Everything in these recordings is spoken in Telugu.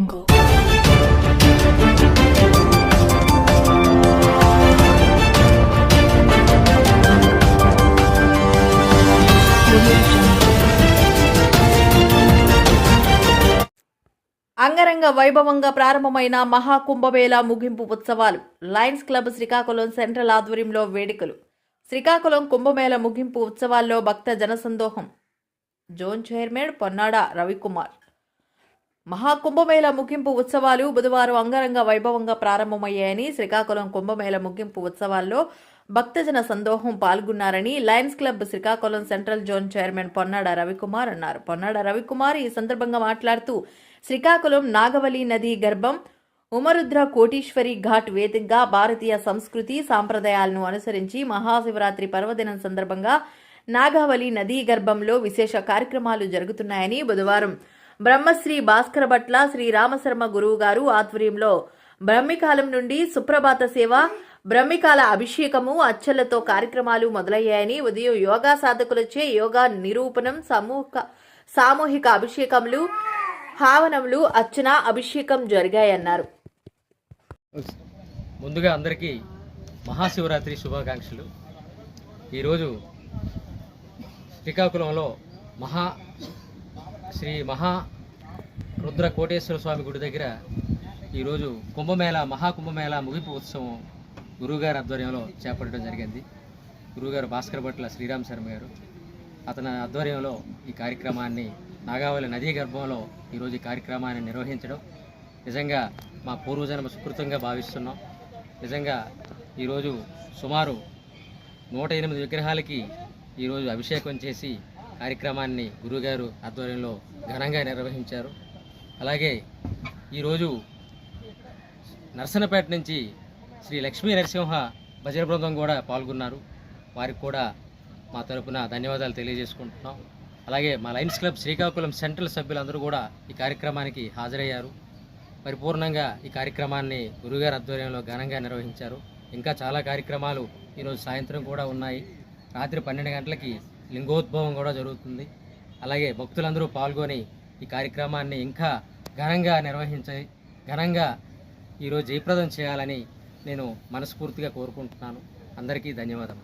అంగరంగ వైభవంగా ప్రారంభమైన మహాకుంభమేళా ముగింపు ఉత్సవాలు. లయన్స్ క్లబ్ శ్రీకాకుళం సెంట్రల్ ఆధ్వర్యంలో వేడుకలు. శ్రీకాకుళం కుంభమేళ ముగింపు ఉత్సవాల్లో భక్త జనసందోహం. Zone chairman Ponnada Ravikumar. Maha Kumbh Mela ముగింపు ఉత్సవాలు బుధవారం అంగరంగ వైభవంగా ప్రారంభమయ్యాయని శ్రీకాకుళం కుంభమేళ ముగింపు ఉత్సవాల్లో భక్తజన సందోహం పాల్గొన్నారని Lions Club Srikakulam central zone chairman Ponnada Ravikumar అన్నారు. పొన్నాడ రవికుమార్ ఈ సందర్భంగా మాట్లాడుతూ శ్రీకాకుళం నాగవలి నది గర్భం ఉమరుద్ర కోటీశ్వరి ఘాట్ వేదికగా భారతీయ సంస్కృతి సాంప్రదాయాలను అనుసరించి మహాశివరాత్రి పర్వదినం సందర్భంగా నాగావళి నదీ గర్భంలో విశేష కార్యక్రమాలు జరుగుతున్నాయని బుధవారం బ్రహ్మశ్రీ భాస్కర భట్ల శ్రీ రామశర్మ గురువు గారు ఆధ్వర్యంలో బ్రహ్మికాలం నుండి సుప్రభాత సేవ బ్రహ్మికాల అభిషేకము అచ్చలతో కార్యక్రమాలు మొదలయ్యాయని ఉదయం యోగా సాధకులచే యోగా నిరూపణం సమూహ సామూహిక అభిషేకములు హావనములు అర్చన అభిషేకం జరిగాయన్నారు. ముందుగా అందరికీ మహాశివరాత్రి శుభాకాంక్షలు. ఈరోజు శ్రీకాకుళంలో మహా శ్రీ మహా రుద్ర కోటేశ్వర స్వామి గుడి దగ్గర ఈరోజు కుంభమేళ మహాకుంభమేళ ముగింపు ఉత్సవం గురువుగారి ఆధ్వర్యంలో చేపట్టడం జరిగింది. గురువుగారు భాస్కర్ భట్ల శ్రీరామ్ శర్మ గారు. అతని ఆధ్వర్యంలో ఈ కార్యక్రమాన్ని నాగావళి నదీ గర్భంలో ఈరోజు ఈ కార్యక్రమాన్ని నిర్వహించడం నిజంగా మా పూర్వజన్మ సుకృతంగా భావిస్తున్నాం. నిజంగా ఈరోజు సుమారు నూట ఎనిమిది విగ్రహాలకి ఈరోజు అభిషేకం చేసి కార్యక్రమాన్ని గురువుగారు ఆధ్వర్యంలో ఘనంగా నిర్వహించారు. అలాగే ఈరోజు నర్సనపేట నుంచి శ్రీ లక్ష్మీ నరసింహ భజన బృందం కూడా పాల్గొన్నారు. వారికి కూడా మా తరపున ధన్యవాదాలు తెలియజేసుకుంటున్నాం. అలాగే మా లయన్స్ క్లబ్ శ్రీకాకుళం సెంట్రల్ సభ్యులందరూ కూడా ఈ కార్యక్రమానికి హాజరయ్యారు. పరిపూర్ణంగా ఈ కార్యక్రమాన్ని గురుగారి ఆధ్వర్యంలో ఘనంగా నిర్వహించారు. ఇంకా చాలా కార్యక్రమాలు ఈరోజు సాయంత్రం కూడా ఉన్నాయి. రాత్రి పన్నెండు గంటలకి లింగోద్భవం కూడా జరుగుతుంది. అలాగే భక్తులందరూ పాల్గొని ఈ కార్యక్రమాన్ని ఇంకా ఘనంగా నిర్వహించే ఘనంగా ఈరోజు జయప్రదం చేయాలని నేను మనస్ఫూర్తిగా కోరుకుంటున్నాను. అందరికీ ధన్యవాదాలు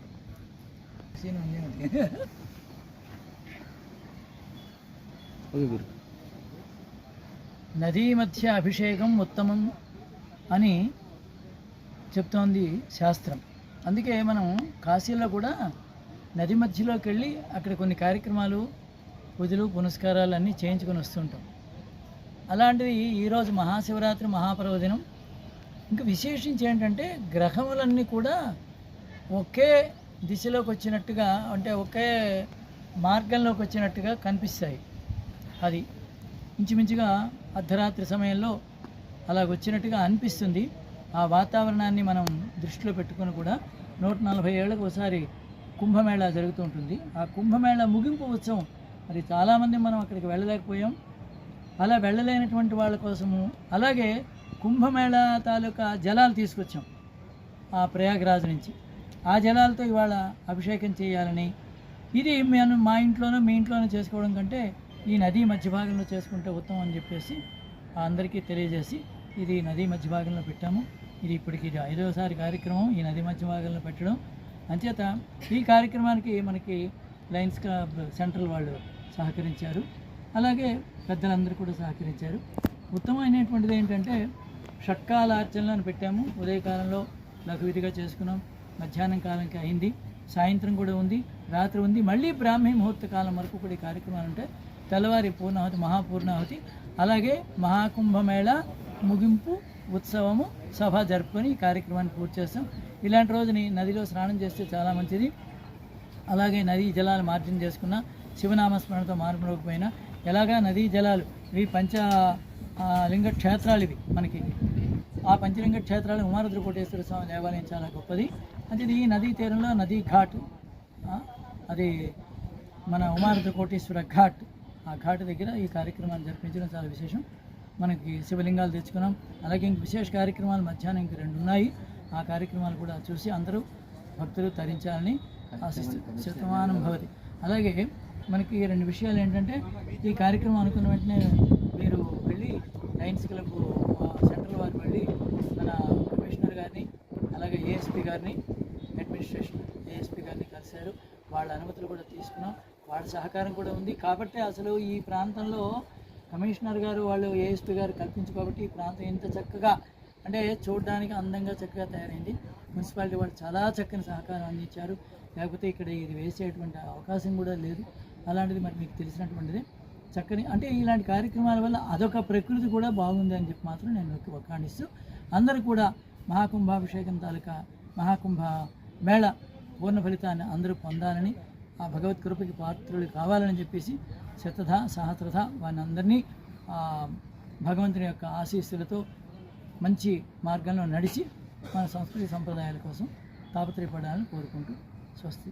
నదీ మధ్య అభిషేకం ఉత్తమం అని చెప్తోంది శాస్త్రం. అందుకే మనం కాశీలో కూడా నది మధ్యలోకి వెళ్ళి అక్కడ కొన్ని కార్యక్రమాలు పూజలు పునస్కారాలు అన్నీ చేయించుకొని వస్తుంటాం. అలాంటిది ఈరోజు మహాశివరాత్రి మహాపర్వదినం ఇంకా విశేషించి ఏంటంటే గ్రహములన్నీ కూడా ఒకే దిశలోకి వచ్చినట్టుగా అంటే ఒకే మార్గంలోకి వచ్చినట్టుగా కనిపిస్తాయి. అది ఇంచుమించుగా అర్ధరాత్రి సమయంలో అలా వచ్చినట్టుగా అనిపిస్తుంది. ఆ వాతావరణాన్ని మనం దృష్టిలో పెట్టుకొని కూడా నూట నలభై ఏళ్ళకు ఒకసారి కుంభమేళా జరుగుతూ ఉంటుంది. ఆ కుంభమేళా ముగింపు ఉత్సవం మరి చాలామంది మనం అక్కడికి వెళ్ళలేకపోయాం. అలా వెళ్ళలేనటువంటి వాళ్ళ కోసము అలాగే కుంభమేళా తాలూకా జలాలు తీసుకొచ్చాం ఆ ప్రయాగరాజు నుంచి. ఆ జలాలతో ఇవాళ అభిషేకం చేయాలని ఇది మేము మా ఇంట్లోనో మీ ఇంట్లోనో చేసుకోవడం కంటే ఈ నదీ మధ్య భాగంలో చేసుకుంటే ఉత్తమం అని చెప్పేసి అందరికీ తెలియజేసి ఇది నదీ మధ్య భాగంలో పెట్టాము. ఇది ఇప్పటికి ఇది ఐదవసారి కార్యక్రమం. ఈ నది మధ్య భాగంలో పెట్టడం. అంచేత ఈ కార్యక్రమానికి మనకి లైన్స్ సెంట్రల్ వాళ్ళు సహకరించారు. అలాగే పెద్దలందరూ కూడా సహకరించారు. ఉత్తమమైనటువంటిది ఏంటంటే షట్కాల అర్చనలు పెట్టాము. ఉదయకాలంలో లఘువిధిగా చేసుకున్నాం. మధ్యాహ్నం కాలంకి అయింది. సాయంత్రం కూడా ఉంది. రాత్రి ఉంది. మళ్ళీ బ్రాహ్మీ ముహూర్త కాలం వరకు కూడా ఈ కార్యక్రమాలు ఉంటాయి తెల్లవారి పూర్ణాహుతి మహాపూర్ణాహుతి అలాగే మహాకుంభమేళ ముగింపు ఉత్సవము సభ జరుపుకొని ఈ కార్యక్రమాన్ని పూర్తి చేస్తాం. ఇలాంటి రోజుని నదిలో స్నానం చేస్తే చాలా మంచిది. అలాగే నదీ జలాలు మార్జన చేసుకున్న శివనామస్మరణతో మార్పుపోయినా ఎలాగా నదీ జలాలు ఇవి పంచ లింగ క్షేత్రాలు ఇవి మనకి. ఆ పంచలింగ క్షేత్రాలు ఉమారుద్ర కోటేశ్వర స్వామి దేవాలయం చాలా గొప్పది. అంటే ఈ నదీ తీరంలో నదీ ఘాట్. అది మన ఉమారుద్ర కోటేశ్వర ఘాట్. ఆ ఘాట్ దగ్గర ఈ కార్యక్రమాన్ని జరిపించడం చాలా విశేషం. మనకి శివలింగాలు తెచ్చుకున్నాం. అలాగే ఇంక విశేష కార్యక్రమాలు మధ్యాహ్నం ఇంక రెండు ఉన్నాయి. ఆ కార్యక్రమాలు కూడా చూసి అందరూ భక్తులు తరించాలని ఆశిస్తూ శతమానం భవతి. అలాగే మనకి రెండు విషయాలు ఏంటంటే ఈ కార్యక్రమం అనుకున్న వెంటనే మీరు వెళ్ళి లయన్స్ క్లబ్ సెంట్రల్ వారు వెళ్ళి మన కమిషనర్ గారిని అలాగే ఏఎస్పీ గారిని అడ్మినిస్ట్రేషన్ ఏఎస్పీ గారిని కలిశారు. వాళ్ళ అనుమతులు కూడా తీసుకున్నాం. వాళ్ళ సహకారం కూడా ఉంది. కాబట్టి అసలు ఈ ప్రాంతంలో కమిషనర్ గారు వాళ్ళు ఏఎస్పీ గారు కల్పించు కాబట్టి ఈ ప్రాంతం ఇంత చక్కగా అంటే చూడడానికి అందంగా చక్కగా తయారైంది. మున్సిపాలిటీ వాళ్ళు చాలా చక్కని సహకారం అందించారు. లేకపోతే ఇక్కడ ఇది వేసేటువంటి అవకాశం కూడా లేదు. అలాంటిది మరి మీకు తెలిసినటువంటిది. చక్కని అంటే ఇలాంటి కార్యక్రమాల వల్ల అదొక ప్రకృతి కూడా బాగుంది అని చెప్పి మాత్రం నేను నొక్కి అందరూ కూడా మహాకుంభాభిషేకం తాలూకా మహాకుంభ మేళ పూర్ణ ఫలితాన్ని అందరూ పొందాలని ఆ భగవత్ కృపకి పాత్రులు కావాలని చెప్పేసి శతధ సహస్రథ వారిని అందరినీ భగవంతుని యొక్క ఆశీస్సులతో మంచి మార్గంలో నడిచి మన సంస్కృతి సంప్రదాయాల కోసం తాపత్రయపడాలని కోరుకుంటూ స్వస్తి.